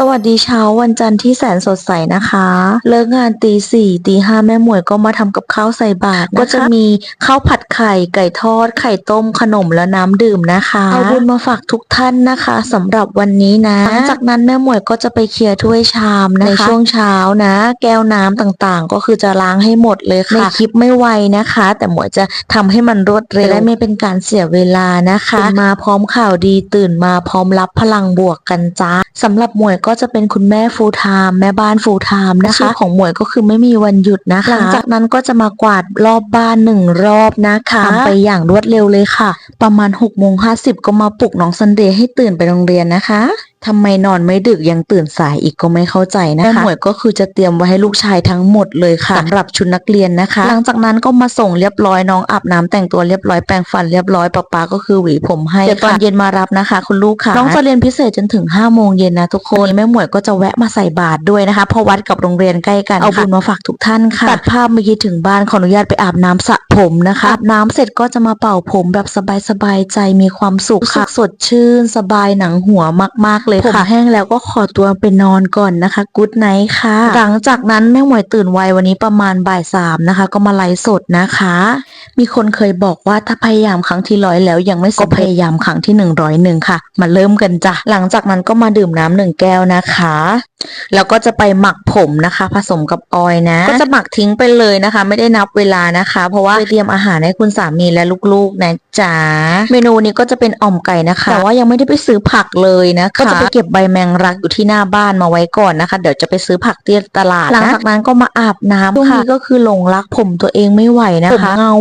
สวัสดีเช้าวันจันทร์ที่แสนสดใสนะคะ เลิกงานตีสี่ตีห้าแม่หมวยก็มาทำกับข้าวใส่บาตรนะคะก็จะมีข้าวผัดไข่ไก่ทอด ไข่ต้มขนมและน้ำดื่มนะคะเอาบุญมาฝากทุกท่านนะคะสำหรับวันนี้นะหลังจากนั้นแม่หมวยก็จะไปเคลียร์ถ้วยชามนะคะในช่วงเช้านะ แก้วน้ำต่างๆ ก็คือจะล้างให้หมดเลยค่ะในคลิปไม่ไวนะคะ แต่หมวยจะทำให้มันรวดเร็วและไม่เป็นการเสียเวลานะคะตื่นมาพร้อมข่าวดีตื่นมาพร้อมรับพลังบวกกันจ้าสำหรับหมวยก็จะเป็นคุณแม่ฟูลไทม์แม่บ้านฟูลไทม์นะคะอาชีพของหมวยก็คือไม่มีวันหยุดนะคะ หลังจากนั้นก็จะมากวาดรอบบ้านหนึ่งรอบนะคะทำไปอย่างรวดเร็วเลยค่ะ ประมาณ6กโมงห้ก็มาปลุกน้องซันเดย์ให้ตื่นไปโรงเรียนนะคะ ทำไมนอนไม่ดึกยังตื่นสายอีกก็ไม่เข้าใจนะคะแม่หมวยก็คือจะเตรียมไว้ให้ลูกชายทั้งหมดเลยค่ะสำหรับชุดนักเรียนนะคะ หลังจากนั้นก็มาส่งเรียบร้อยน้องอาบน้ำแต่งตัวเรียบร้อยแปรงฟันเรียบร้อยป๊าป๊าก็คือหวีผมให้เดี๋ยวตอนเย็นมารับนะคะ คุณลูกค่ะน้องจะเรียนพิเศษจนถึง5้าโมงเย็นนะทุกคนแม่หมวยก็จะแวะมาใส่บาตรด้วยนะคะเพราะวัดกับโรงเรียนใกล้กันเอาบุญมาฝากทุกท่านค่ะตัดภาพเมื่อกี้ถึงบ้านขออนุญาตไปอาบน้ำสระผมนะคะอาบน้ำเสร็จก็จะมาเป่าผมแบบสบายๆใจมีความสุขค่ะสดชื่น สบายหนังหัวมากๆเลยค่ะผมแห้งแล้วก็ขอตัวไปนอนก่อนนะคะกู๊ดไนท์ค่ะ หลังจากนั้นแม่หมวยตื่นไววันนี้ประมาณบ่ายสามนะคะ ก็มาไลฟ์สดนะคะ มีคนเคยบอกว่าถ้าพยายามครั้งที่ร้อยแล้วยังไม่ก็พยายามครั้งที่หนึ่งร้อยหนึ่งค่ะ มาเริ่มกันจ้ะ หลังจากนั้นก็มาดื่มน้ำหนึ่งแก้วนะคะ แล้วก็จะไปหมักผมนะคะ ผสมกับออยนะ ก็จะหมักทิ้งไปเลยนะคะ ไม่ได้นับเวลานะคะ เพราะว่าไปเตรียมอาหารให้คุณสามีและลูกๆนะจ๊ะเมนูนี้ก็จะเป็นอ่อมไก่นะคะ แต่ว่ายังไม่ได้ไปซื้อผักเลยนะคะ ก็จะไปเก็บใบแมงรักอยู่ที่หน้าบ้านมาไว้ก่อนนะคะ เดี๋ยวจะไปซื้อผักที่ตลาดนะหลังจากนั้นก็มาอาบน้ำช่วงนี้ก็คือหลงรักผมตัวเองไม่ไหวนะคะผมเงา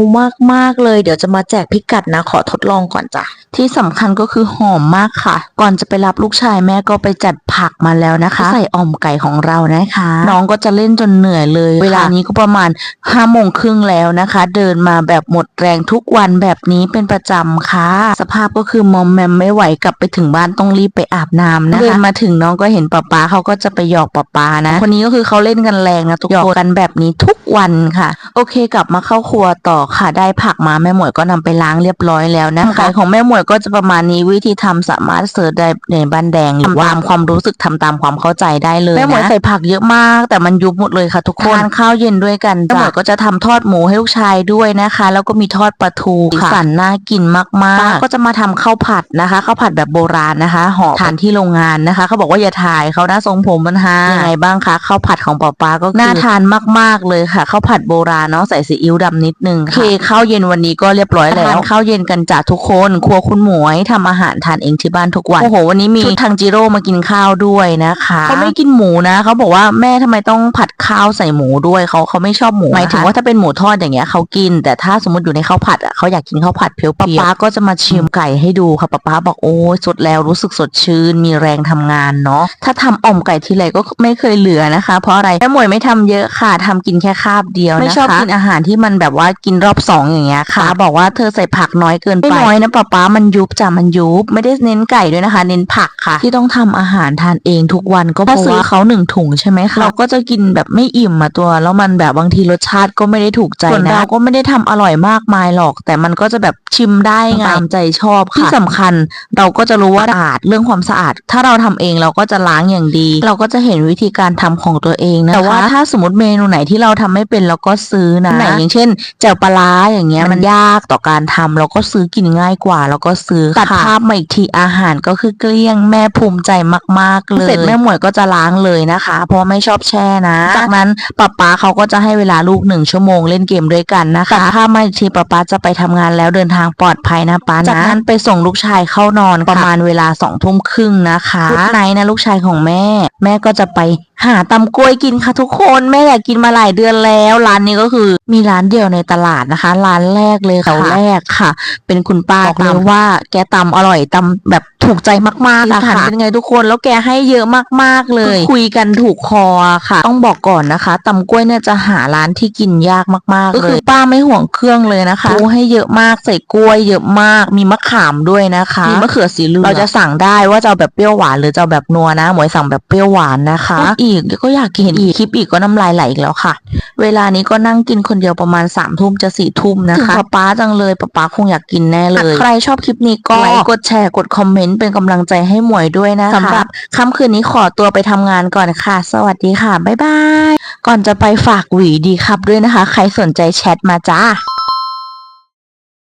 มากๆเลย เดี๋ยวจะมาแจกพิกัดนะ ขอทดลองก่อนจ้ะที่สำคัญก็คือหอมมากค่ะ ก่อนจะไปรับลูกชายแม่ก็ไปจัดผักมาแล้วนะคะ ใส่อ่อมไก่ของเรานะคะ น้องก็จะเล่นจนเหนื่อยเลย เวลานี้ก็ประมาณห้าโมงครึ่งแล้วนะคะ เดินมาแบบหมดแรงทุกวันแบบนี้เป็นประจำค่ะ สภาพก็คือมอมแมมไม่ไหวกลับไปถึงบ้านต้องรีบไปอาบน้ำนะคะเดินมาถึงน้องก็เห็นป๊าป๊าเขาก็จะไปหยอกป๊าป๊านะคนนี้ก็คือเขาเล่นกันแรงนะทุกคนหยอกกันแบบนี้ทุก วันค่ะ โอเคกลับมาเข้าครัวต่อค่ะ ได้ผักมาแม่หมวยก็นำไปล้างเรียบร้อยแล้วนะคะของแม่หมวยก็จะประมาณนี้วิธีทำสามารถเสิร์ชได้ในบ้านแดงหรือว่าตามความรู้สึกทำตามความเข้าใจได้เลยนะแม่หมวยใส่ผักเยอะมาก แต่มันยุบหมดเลยค่ะ ทุกคนทานข้าวเย็นด้วยกันจ้ะแม่หมวยก็จะทำทอดหมูให้ลูกชายด้วยนะคะ แล้วก็มีทอดปลาทูค่ะสันน่ากินมากๆก็จะมาทำข้าวผัดนะคะข้าวผัดแบบโบราณนะคะห่อทานที่โรงงานนะคะเขาบอกว่าอย่าถ่ายเขานะทรงผมมันฮายังไงบ้างคะข้าวผัดของป๊าป๊าก็น่าทานมาก ๆเลยค่ะข้าวผัดโบราณเนาะใส่ซีอิ๊วดำนิดนึงค่ะโอเคข้าวเย็นวันนี้ก็เรียบร้อยแล้วทานข้าวเย็นกันจ้ะทุกคนครัวคุณหมวยทำอาหารทานเองที่บ้านทุกวันโอ้โหวันนี้มีชุดทางจิโร่มากินข้าวด้วยนะคะเขาไม่กินหมูนะเขาบอกว่าแม่ทำไมต้องผัดข้าวใส่หมูด้วยเขาเขาไม่ชอบหมูหมายถึงว่าถ้าเป็นหมูทอดอย่างเงี้ยเขากิน แต่ถ้าสมมติอยู่ในข้าวผัดอะเขาอยากกินข้าวผัดเพียวๆป๊าป๊าก็จะมาชิมไก่ให้ดูค่ะป๊าป๊าบอกโอ้ยสดแล้วรู้สึกสดชื่น มีแรงทำงานเนาะถ้าทำอ่อมไก่ทีไรก็ไม่เคยเหลือนะคะ เพราะอะไรแม่หมวยไม่ทำเยอะค่ะทำกินแค่คาบเดียวนะคะ ไม่ชอบกินอาหารที่มันแบบว่ากินรอบสองอย่างเงี้ยค่ะ บอกว่าเธอใส่ผักน้อยเกินไปไม่น้อยนะป๊าป๊ามันยุบจ้ะมันยุบ ไม่ได้เน้นไก่ด้วยนะคะ เน้นผักค่ะ ที่ต้องทำอาหารทานเองทุกวันก็เพราะว่าเขาหนึ่งถุงใช่ไหมคะเราก็จะกินแบบไม่อิ่มมาตัว แล้วมันแบบบางทีรสชาติก็ไม่ได้ถูกใจนะส่วนเราก็ไม่ได้ทำอร่อยมากมายหรอก แต่มันก็จะแบบชิมได้ไงตามใจชอบค่ะที่สำคัญเราก็จะรู้ว่าสะอาดเรื่องความสะอาด ถ้าเราทำเองเราก็จะล้างอย่างดี เราก็จะเห็นวิธีการทำของตัวเองนะคะแต่ว่าถ้าสมมติเมนูไหนที่เราทำไม่เป็นเราก็ซื้อนะไหนอย่างเช่นแจ่วปลาร้าอย่างเงี้ยมันยากต่อการทำเราก็ซื้อกินง่ายกว่าเราก็ซื้อตัดภาพมาอีกทีอาหารก็คือเกลี้ยงแม่ภูมิใจมากๆเลยเสร็จแม่หมวยก็จะล้างเลยนะคะ เพราะไม่ชอบแช่นะจากนั้นป๊าป๊าเขาก็จะให้เวลาลูกหนึ่งชั่วโมงเล่นเกมด้วยกันนะคะตัดภาพมาอีกทีป๊าป๊าจะไปทำงานแล้วเดินทางปลอดภัยนะป๊านะจากนั้นไปส่งลูกชายเข้านอนประมาณเวลาสองทุ่มครึ่งนะคะทุกไนท์นะลูกชายของแม่ แม่ก็จะไป หาตำกล้วยกินค่ะทุกคนแม่อยากกินมาหลายเดือนแล้วร้านนี้ก็คือมีร้านเดียวในตลาดนะคะ ร้านแรกเลยค่ะแรกค่ะ เป็นคุณป้าบอกเลยว่าแกตำอร่อยตำแบบถูกใจมากๆอาหารเป็นไงทุกคนแล้วแกให้เยอะมากๆเลย คุยกันถูกคอค่ะ ต้องบอกก่อนนะคะตำกล้วยเนี่ยจะหาร้านที่กินยากมากๆเลยก็คือป้าไม่ห่วงเครื่องเลยนะคะปูให้เยอะมากใส่กล้วย เยอะมาก มีมะขามด้วยนะคะมีมะเขือสีเหลืองเราจะสั่งได้ว่าจะเอาแบบเปรี้ยวหวานหรือจะเอาแบบนัวนะหมวยสั่งแบบเปรี้ยวหวานนะคะอีอีกก็อยากกินอีกคลิปอีกก็น้ำลายไหลอีกแล้วค่ะ เวลานี้ก็นั่งกินคนเดียวประมาณ3ามทุ่มจะสี่ทุ่มนะคะป๊าป๊าจังเลยป๊าป๊าคงอยากกินแน่เลย ใครชอบคลิปนี้ก็ไลค์กดแชร์กดคอมเมนต์เป็นกำลังใจให้หมวยด้วยนะคะสำหรับค่ำคืนนี้ขอตัวไปทำงานก่อนค่ะ สวัสดีค่ะบ๊ายบายก่อนจะไปฝากหวีดีครับด้วยนะคะ ใครสนใจแชทมาจ้า